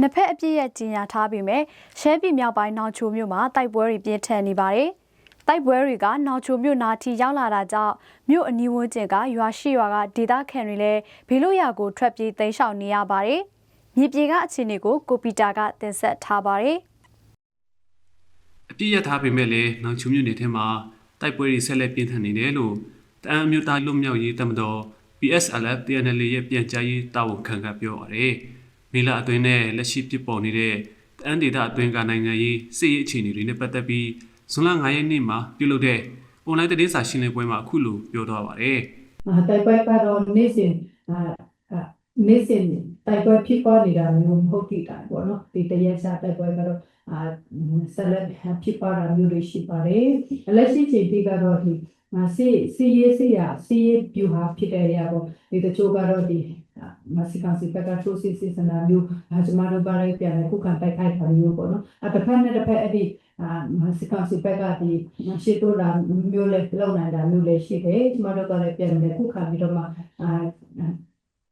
နှစ်ဖက်အပြည့်ရဲ့ကြီးညာထားပြီးမဲ့ရှဲပြည်မြောက်ပိုင်းနောင်ချိုမြို့မှာတိုက်ပွဲတွေပြင်းထန်နေပါတယ်။တိုက်ပွဲတွေကနောင်ချိုမြို့နာထီရောက်လာတာကြောင့်မြို့အနီးဝန်းကျင်ကရွာရှိရွာကဒေသခံတွေလည်းဘေးလွတ်ရာကိုထွက်ပြေးတိမ်းရှောင်နေရပါတယ်။မြေပြေကအခြေအနေကိုကိုပီတာကတင်ဆက်ထားပါတယ်။အပြည့်ရထားပေမဲ့လည်းနောင်ချုံမြို့နယ်ထဲမှာတိုက်ပွဲတွေဆက်လက်ပြင်းထန်နေတယ်လို့တအမ်းအမျိုးသားလွတ်မြောက်ရေးတမတော် PSLF TNL ရဲ့ပြန်ကြားရေးတာဝန်ခံကပြောပါတယ်။ မေလအတွင်းနဲ့လက်ရှိဖြစ်ပေါ်နေတဲ့တအမ်းဒေသအတွင်းကနိုင်ငံရေးစစ်ရေးအခြေအနေတွေနဲ့ပတ်သက်ပြီးဇွန်လ9ရက်နေ့မှာပြုလုပ်တဲ့အွန်လိုင်းသတင်းစာရှင်းလင်းပွဲမှာအခုလိုပြောသွားပါတယ်။အာတိုက်ပွဲကတော့နေ့စဉ်အာအာနေ့စဉ်တိုက်ပွဲဖြစ်ပေါ်နေတာမျိုးမဟုတ်တိတာပေါ့နော်ဒီတရက်စားတိုက်ပွဲကတော့အာဆက်လက်ဖြစ်ပေါ်တာမျိုးတွေရှိပါတယ်လက်ရှိချိန်ထိကတော့ဒီအာစီစီရေးစီရစီရေးပြူဟာဖြစ်တဲ့နေရာပေါ့ဒီတချို့ကတော့ဒီ မစကန်စီပကထိုးစီစီစနာမျိုးအာကျမတို့ဘာလိုက်ပြန်လဲခုခံတိုက်ခိုက်တာမျိုးပေါ့နော်အတစ်ဖက်နဲ့တစ်ဖက်အဲ့ဒီအာမစကန်စီပကဒီရှေ့တိုးလာမျိုးလဲလောက်နိုင်တာမျိုးလည်းရှိတယ်ကျမတို့ကလည်းပြန်လဲခုခံပြီးတော့မှအာ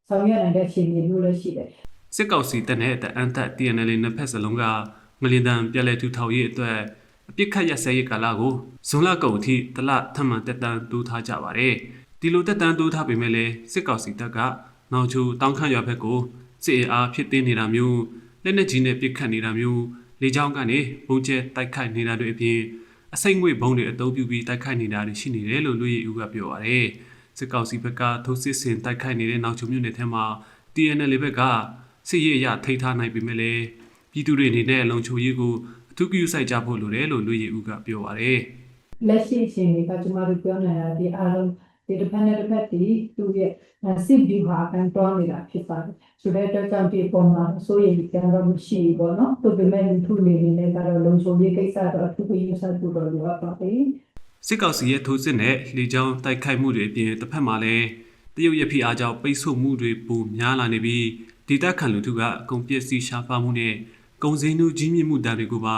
ဆောင်ရွက်နိုင်တဲ့အခြေအနေမျိုးလည်းရှိတယ်စစ်ကောင်စီတပ်နဲ့တအန်တပ် TNL နှစ်ဖက်စလုံးကငလင်တန်ပြက်လဲထူထောင်ရေးအတွက်အပြစ်ခတ်ရစဲရေးကာလကိုဇွန်လကုန်အထိတလထပ်မံတက်တန်းတိုးထားကြပါတယ်။ဒီလိုတက်တန်းတိုးထားပေမဲ့လည်းစစ်ကောင်စီတပ်က နောင်ချိုတောင်းခန့်ရွာဘက်ကိုစစ်အင်အားဖြစ်တင်းနေတာမျိုးလက်နက်ကြီးနဲ့ပစ်ခတ်နေတာမျိုးလေကြောင်းကနေပုံကျဲတိုက်ခိုက်နေတာတွေအပြင်အစိမ့်ငွေဘုံတွေအသုံးပြုပြီးတိုက်ခိုက်နေတာတွေရှိနေတယ်လို့လူရည်ဦးကပြောပါတယ်။စစ်ကောင်စီဘက်ကထိုးစစ်ဆင်တိုက်ခိုက်နေတဲ့နောက်ချုံမြို့နယ်ထဲမှာ TNL ဘက်ကစစ်ရေးအရထိထားနိုင်ပေမဲ့လည်းပြည်သူတွေအနေနဲ့လုံခြုံရေးကိုအထူးပြုစိုက်ကြဖို့လိုတယ်လို့လူရည်ဦးကပြောပါတယ်လက်ရှိအချိန်တွေကကျမတို့ပြောနေတာဒီအားလုံး ဒီတစ်ဖက်နဲ့တစ်ဖက်ဒီသူရဲ့စစ်ဗျူဟာကန်တော်နေတာဖြစ်ပါတယ်ဆိုတဲ့အတွက်ကြောင့်ဒီပုံမှာစိုးရိမ်ကြတော့မရှိဘူးပေါ့နော်သူပေမဲ့လူထုနေနေနဲ့ကတော့လုံခြုံရေးကိစ္စတော့အထူးပြုစိုက်ဖို့တော့လိုအပ်ပါတယ်စစ်ကောင်စီရဲ့ထိုးစစ်နဲ့လေကြောင်းတိုက်ခိုက်မှုတွေအပြင်တစ်ဖက်မှာလည်းတရုတ်ရဲ့ဖိအားကြောင့်ပိတ်ဆို့မှုတွေပိုများလာနေပြီးဒေသခံလူထုကအကုန်ပစ္စည်းရှားပါမှုနဲ့ကုန်စည်နှုန်းကြီးမြင့်မှုတန်တွေကိုပါ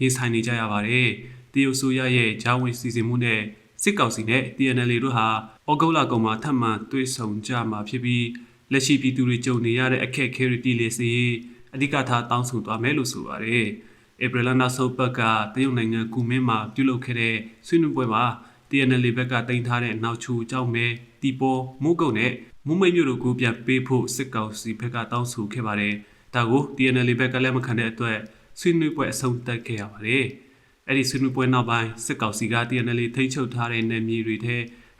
ရင်ဆိုင်နေကြရပါတယ်။တရုတ်ဆိုရရဲ့ဂျာဝင်စီစဉ်မှုနဲ့ စစ်ကောင်စီနဲ့ TNL တို့ဟာဩဂုတ်လကုန်မှာထပ်မံတွေ့ဆုံကြမှာဖြစ်ပြီးလက်ရှိပြည်သူတွေကြုံနေရတဲ့အခက်အခဲတွေပြည်လည်စေရေးအဓိကထားတောင်းဆိုသွားမယ်လို့ဆိုပါတယ်။ဧပြီလနောက်ဆုံးပတ်ကတရုတ်နိုင်ငံကူမင်းမှာပြုလုပ်ခဲ့တဲ့ဆွေးနွေးပွဲမှာ TNL ဘက်ကတင်ထားတဲ့နောက်ချူကြောင့်ပဲတီပေါ်မိုးကုတ်နဲ့မုံမိတ်မြို့တို့ကိုပြန်ပေးဖို့စစ်ကောင်စီဘက်ကတောင်းဆိုခဲ့ပါတယ်။ဒါကို TNL ဘက်ကလည်းမခံတဲ့အတွက်ဆွေးနွေးပွဲအဆုံးသတ်ခဲ့ရပါတယ်။ အဲ့ဒီဆွေးနွေးပွဲနောက်ပိုင်းစစ်ကောင်စီက TNL ထိန်းချုပ်ထားတဲ့နယ်မြေတွေထဲ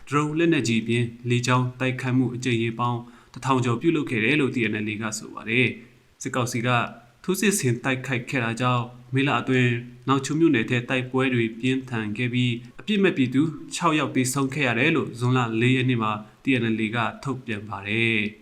drone လက်နက်ကြီးပြင်လေကြောင်းတိုက်ခိုက်မှုအကြိမ်ရေပေါင်းတထောင်ကျော်ပြုလုပ်ခဲ့တယ်လို့ TNL ကဆိုပါတယ်။စစ်ကောင်စီကထိုးစစ်ဆင်တိုက်ခိုက်ခဲ့တာကြောင့်မေလအတွင်းနောက်ချုံမြို့နယ်ထဲတိုက်ပွဲတွေပြင်းထန်ခဲ့ပြီးအပြစ်မဲ့ပြည်သူ6ယောက်သေဆုံးခဲ့ရတယ်လို့ဇွန်လ4ရက်နေ့မှာ TNL ကထုတ်ပြန်ပါတယ်။